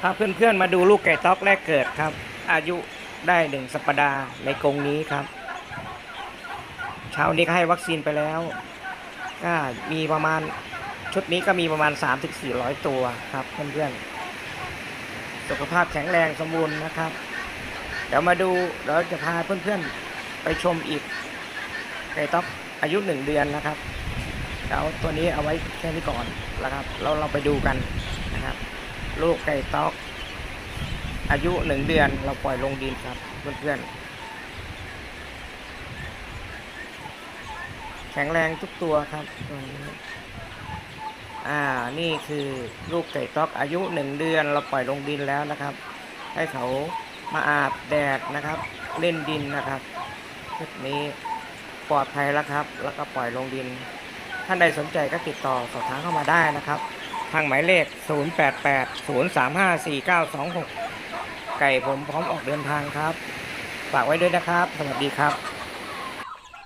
พาเพื่อนๆมาดูลูกไก่ต๊อกแรกเกิดครับ อายุได้หนึ่งสัปดาห์ในกรงนี้ครับ เช้านี้ก็ให้วัคซีนไปแล้ว ก็มีประมาณชุดนี้ก็มีประมาณ 3-400 ตัวครับเพื่อนๆสุขภาพแข็งแรงสมบูรณ์นะครับ เดี๋ยวมาดูเดี๋ยวจะพาเพื่อนๆไปชมอีกไก่ต๊อกอายุหนึ่งเดือนนะครับเดี๋ยวตัวนี้เอาไว้แค่นี้ก่อนนะครับเราเราไปดูกันนะครับ ลูกไก่ต๊อก อายุหนึ่งเดือนเราปล่อยลงดินครับเพื่อนๆแข็งแรงทุกตัวครับตัวนี้อ่านี่คือลูกไก่ต๊อกอายุหนึ่งเดือนเราปล่อยลงดินแล้วนะครับ ให้เขามาอาบแดดนะครับ เล่นดินนะครับชุดนี้ปลอดภัยแล้วครับ แล้วก็ปล่อยลงดิน ท่านใดสนใจก็ติดต่อสอบถามเข้ามาได้นะครับ ทางหมายเลข 0880354926 ไก่ผมพร้อมออกเดินทางครับ ฝากไว้ด้วยนะครับ สวัสดีครับ